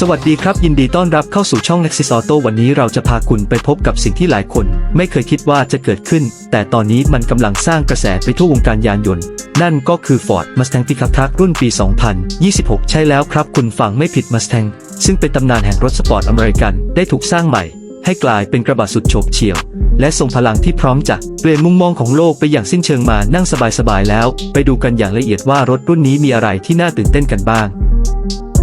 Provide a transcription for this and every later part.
สวัสดีครับ ยินดีต้อนรับเข้าสู่ช่อง Nexus Auto วันนี้เราจะพาคุณไปพบกับสิ่งที่หลายคน ไม่เคยคิดว่าจะเกิดขึ้น แต่ตอนนี้มันกำลังสร้างกระแสไปทั่ววงการยานยนต์ นั่นก็คือ Ford Mustang Pickup Truck รุ่นปี 2026 ใช่แล้วครับ คุณฟังไม่ผิด Mustang ซึ่งเป็นตำนานแห่งรถสปอร์ตอเมริกันได้ถูกสร้างใหม่ ให้กลายเป็นกระบะสุดโฉบเฉี่ยว และทรงพลังที่พร้อมจะเปลี่ยนมุมมองของโลกไปอย่างสิ้นเชิงมานั่งสบายๆแล้ว ไปดูกันอย่างละเอียดว่ารถรุ่นนี้มีอะไรที่น่าตื่นเต้นกันบ้าง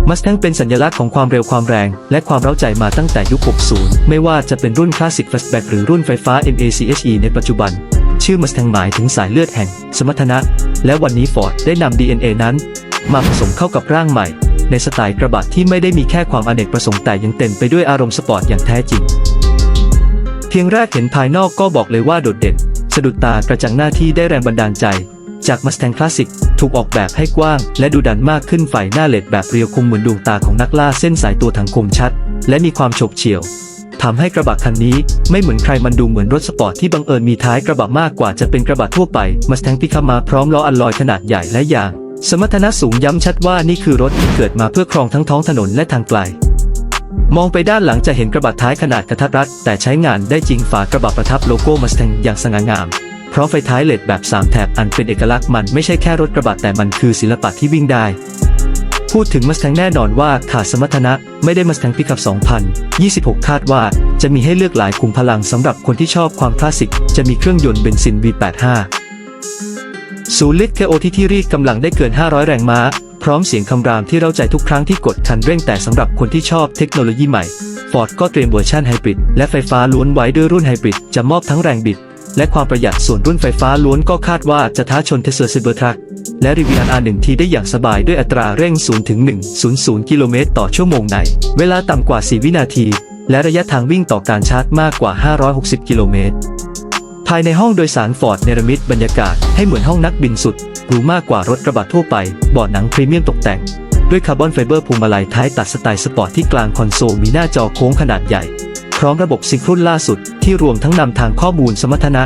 มัสแทงเป็นสัญลักษณ์ของความเร็วความแรง และความเร้าใจมาตั้งแต่ยุค 60 ไม่ว่าจะเป็นรุ่นคลาสสิก Fastback หรือรุ่นไฟฟ้า MACHE ในปัจจุบัน ชื่อมัสแทงหมายถึงสายเลือดแห่ง สมรรถนะ และวันนี้ Ford ได้นำ DNA นั้น มาผสมเข้ากับร่างใหม่ ในสไตล์กระบะที่ไม่ได้มีแค่ความอเนกประสงค์แต่ยังเต็มไปด้วยอารมณ์สปอร์ตอย่างแท้จริง เพียงแรกเห็นภายนอกก็บอกเลยว่าโดดเด่น สะดุดตากระจังหน้าที่ได้แรงบันดาลใจ จาก Mustang Classic ถูกออกแบบให้กว้าง และดูดันมากขึ้นไฟหน้าเลดแบบเรียวคมเหมือนดวงตาของนักล่าเส้นสายตัวถังคมชัด และมีความฉบเฉี่ยวทำให้กระบะคันนี้ไม่เหมือนใครมันดูเหมือนรถสปอร์ตที่บังเอิญมีท้ายกระบะมากกว่าจะเป็นกระบะทั่วไป Mustang Pickup มาพร้อมล้ออัลลอยขนาดใหญ่และยาง สมรรถนะสูงย้ำชัดว่านี่คือรถที่เกิดมาเพื่อครองทั้งท้องถนนและทางไกล มองไปด้านหลังจะเห็นกระบะท้ายขนาดกระทัดรัดแต่ใช้งานได้จริงฝากระบะประทับโลโก้มัส t ทงอย่างสง่างาม พร้อมไฟท้ายเลดแบบ 3 แถบอันเป็นเอกลักษณ์มันไม่ใช่แค่รถกระบะแต่มันคือศิลปะที่วิ่งได้ พูดถึงมัส t ทงแน่นอนว่าขาดสมรรถนะไม่ได้มัส t ทงพิคับ 2026 คาดว่าจะมีให้เลือกหลายขุมพลังสำหรับคนที่ชอบความคลาสสิก จะมีเครื่องยนต์เบนซิน V85 ศูนย์ลิตร KOT ที่รีดกำลังได้เกิน 500 แรงม้า พร้อมเสียงคำรามที่เร้าใจทุกครั้งที่กดคันเร่งแต่สำหรับคนที่ชอบเทคโนโลยีใหม่ Ford ก็เตรียมเวอร์ชันไฮบริดและไฟฟ้าล้วนไว้ด้วยรุ่นไฮบริดจะมอบทั้งแรงบิด และความประหยัดส่วนรุ่นไฟฟ้าล้วนก็คาดว่าจะท้าชน Tesla Cybertruck และ Rivian R1 ทีได้อย่างสบายด้วยอัตราเร่ง 0 ถึง 100 กิโลเมตรต่อชั่วโมงใน เวลาต่ำกว่า 4 วินาที และระยะทางวิ่งต่อการชาร์จมากกว่า 560 กิโลเมตร ภายในห้องโดยสารฟอร์ดเนรมิตบรรยากาศให้เหมือนห้องนักบินสุดหรูมากกว่ารถกระบะทั่วไปเบาะหนังพรีเมียมตกแต่งด้วยคาร์บอนไฟเบอร์พวงมาลัยท้ายตัดสไตล์สปอร์ตที่กลางคอนโซลมีหน้าจอโค้งขนาดใหญ่ ร้อมระบบซิงครุนล่าสุด ที่รวมทั้งนำทางข้อมูลสมรรถนะ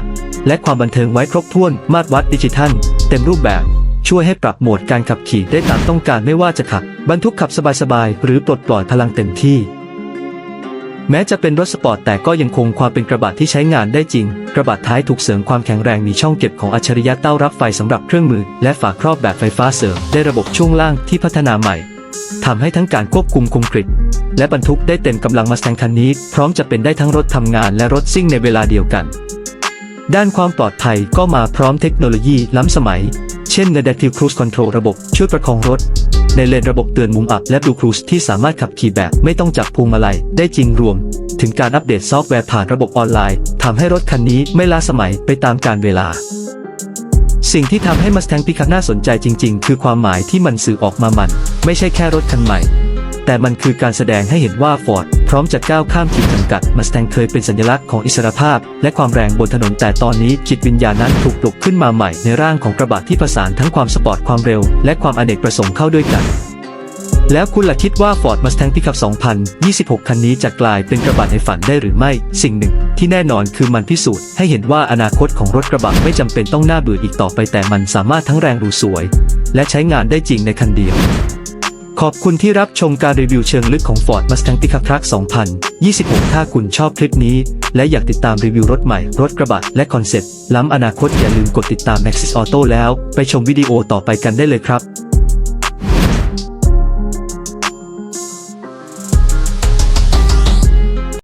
และความบันเทิงไว้ครบถ้วนมาตรวัดดิจิทัล เต็มรูปแบบ ช่วยให้ปรับโหมดการขับขี่ได้ตามต้องการไม่ว่าจะขับ บรรทุกขับสบายๆ หรือปลดปล่อยพลังเต็มที่ แม้จะเป็นรถสปอร์ตแต่ก็ยังคงความเป็นกระบะที่ใช้งานได้จริง กระบะท้ายถูกเสริมความแข็งแรงมีช่องเก็บของอัจฉริยะเต้ารับไฟสำหรับเครื่องมือ และฝาครอบแบบไฟฟ้าเสริมได้ระบบช่วงล่างที่พัฒนาใหม่ ทำให้ทั้งการควบคุมคมกริบและบรรทุกได้เต็มกำลังมาแซงคันนี้ พร้อมจะเป็นได้ทั้งรถทำงานและรถซิ่งในเวลาเดียวกัน ด้านความปลอดภัยก็มาพร้อมเทคโนโลยีล้ำสมัย เช่น Adaptive Cruise Control ระบบช่วยประคองรถ ในเลนระบบเตือนมุมอับและ Blue Cruise ที่สามารถขับขี่แบบไม่ต้องจับพวงมาลัยได้จริงรวม ถึงการอัปเดตซอฟต์แวร์ผ่านระบบออนไลน์ทำให้รถคันนี้ไม่ล้าสมัยไปตามกาลเวลา สิ่งที่ทำให้มัสแตงพิคับน่าสนใจจริง ๆ คือความหมายที่มันสื่อออกมามัน ไม่ใช่แค่รถคันใหม่ แต่มันคือการแสดงให้เห็นว่าฟอร์ดพร้อมจะก้าวข้ามขีดจำกัดมัสแตงเคยเป็นสัญลักษณ์ของอิสรภาพ และความแรงบนถนนแต่ตอนนี้จิตวิญญาณนั้นถูกปลุกขึ้นมาใหม่ในร่างของกระบะที่ผสานทั้งความสปอร์ตความเร็ว และความอเนกประสงค์เข้าด้วยกัน แล้วคุณล่ะคิดว่า Ford Mustang Pickup 2026 คันนี้จะกลายเป็นกระบะในฝันได้หรือไม่ สิ่งหนึ่ง ที่แน่นอนคือมันพิสูจน์ให้เห็นว่าอนาคตของรถกระบะไม่จำเป็นต้องน่าเบื่ออีกต่อไปแต่มันสามารถทั้งแรงหรูสวย และใช้งานได้จริงในคันเดียว ขอบคุณที่รับชมการรีวิวเชิงลึกของ Ford Mustang Pickup Truck 2026 ถ้าคุณชอบคลิปนี้ และอยากติดตามรีวิวรถใหม่ รถกระบะและคอนเซ็ปต์ล้ำอนาคตอย่าลืมกดติดตาม Maxis Auto แล้ว ไปชมวิดีโอต่อไปกันได้เลยครับ